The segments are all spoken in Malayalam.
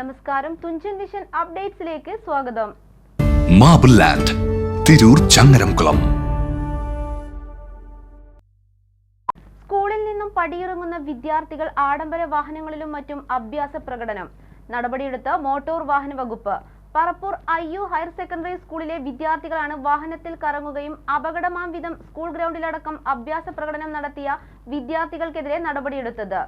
നമസ്കാരം. തുഞ്ചൻ വിഷൻ അപ്ഡേറ്റ്സിലേക്ക് സ്വാഗതം. Marble land Tirur Changaramkulam. സ്കൂളിൽ നിന്നും പടിയിറങ്ങുന്ന വിദ്യാർത്ഥികൾ ആഡംബര വാഹനങ്ങളിലും മറ്റും അഭ്യാസ പ്രകടനം. നടപടിയെടുത്ത് മോട്ടോർ വാഹന വകുപ്പ്. Parappur I U higher secondary സ്കൂളിലെ വിദ്യാർത്ഥികളാണ് വാഹനത്തിൽ കറങ്ങുകയും അപകടമാം വിധം സ്കൂൾ ഗ്രൗണ്ടിലടക്കം അഭ്യാസ പ്രകടനം നടത്തിയ വിദ്യാർത്ഥികൾക്കെതിരെ നടപടിയെടുത്തത്.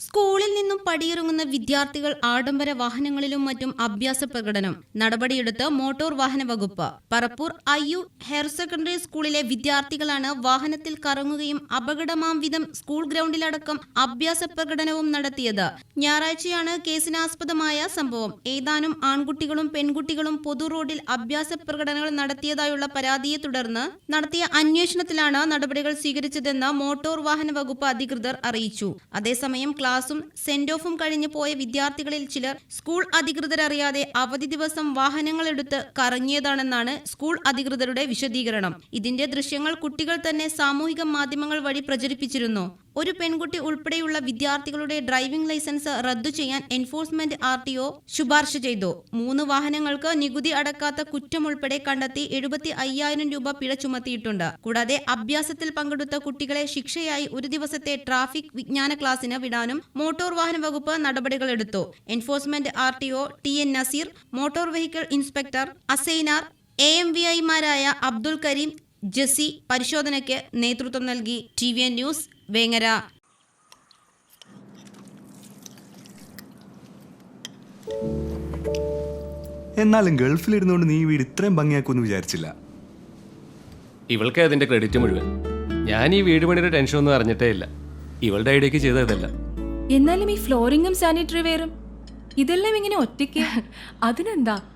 സ്കൂളിൽ നിന്നും പടിയിറങ്ങുന്ന വിദ്യാർത്ഥികൾ ആഡംബര വാഹനങ്ങളിലും മറ്റും അഭ്യാസ പ്രകടനം നടപടിയെടുത്ത് മോട്ടോർ വാഹന വകുപ്പ് പറപ്പൂർ അയ്യു ഹയർ സെക്കൻഡറി സ്കൂളിലെ വിദ്യാർത്ഥികളാണ് വാഹനത്തിൽ കറങ്ങുകയും അപകടമാം വിധം സ്കൂൾ ഗ്രൗണ്ടിലടക്കം അഭ്യാസ പ്രകടനവും നടത്തിയത്. ഞായറാഴ്ചയാണ് കേസിനാസ്പദമായ സംഭവം. ഏതാനും ആൺകുട്ടികളും പെൺകുട്ടികളും പൊതു റോഡിൽ അഭ്യാസ പ്രകടനങ്ങൾ നടത്തിയതായുള്ള പരാതിയെ തുടർന്ന് നടത്തിയ അന്വേഷണത്തിലാണ് നടപടികൾ സ്വീകരിച്ചതെന്ന് മോട്ടോർ വാഹന വകുപ്പ് അധികൃതർ അറിയിച്ചു. അതേസമയം ക്ലാസും സെന്റ് ഓഫും കഴിഞ്ഞു പോയ വിദ്യാർത്ഥികളിൽ ചിലർ സ്കൂൾ അധികൃതരറിയാതെ അവധി ദിവസം വാഹനങ്ങളെടുത്ത് കറങ്ങിയതാണെന്നാണ് സ്കൂൾ അധികൃതരുടെ വിശദീകരണം. ഇതിന്റെ ദൃശ്യങ്ങൾ കുട്ടികൾ തന്നെ സാമൂഹിക മാധ്യമങ്ങൾ വഴി പ്രചരിപ്പിച്ചിരുന്നു. ഒരു പെൺകുട്ടി ഉൾപ്പെടെയുള്ള വിദ്യാർത്ഥികളുടെ ഡ്രൈവിംഗ് ലൈസൻസ് റദ്ദു ചെയ്യാൻ എൻഫോഴ്സ്മെന്റ് ആർ ടി ഒ ശുപാർശ ചെയ്തു. മൂന്ന് വാഹനങ്ങൾക്ക് നികുതി അടക്കാത്ത കുറ്റം ഉൾപ്പെടെ കണ്ടെത്തി എഴുപത്തി അയ്യായിരം രൂപ പിഴ ചുമത്തിയിട്ടുണ്ട്. കൂടാതെ അഭ്യാസത്തിൽ പങ്കെടുത്ത കുട്ടികളെ ശിക്ഷയായി ഒരു ദിവസത്തെ ട്രാഫിക് വിജ്ഞാന ക്ലാസ്സിന് വിടാനും മോട്ടോർ വാഹന വകുപ്പ് നടപടികൾ എടുത്തു. Enforcement R T O T N Naseer motor vehicle inspector Asainar A M V ഐമാരായ അബ്ദുൽ കരീം ജസി പരിശോധനയ്ക്ക് നേതൃത്വം നൽകി T V N news Vengara. എന്നാലും ഗൾഫിലിരുന്നുകൊണ്ട് നീ വീട് ഇത്രയും ഭംഗിയാക്കുമെന്ന് വിചാരിച്ചില്ല. ഇവൾക്ക് അതിന്റെ ക്രെഡിറ്റ് മുഴുവൻ. ഞാൻ ഈ വീട് പണിയുടെ ടെൻഷൻ ഒന്നും അറിഞ്ഞിട്ടേ ഇല്ല. ഇവളുടെ ഐഡിയക്ക് ചെയ്തതല്ല എന്നാലും ഈ ഫ്ലോറിങ്ങും സാനിറ്ററി വെയറും ഇതെല്ലാം ഇങ്ങനെ ഒറ്റയ്ക്ക്? അതിനെന്താ?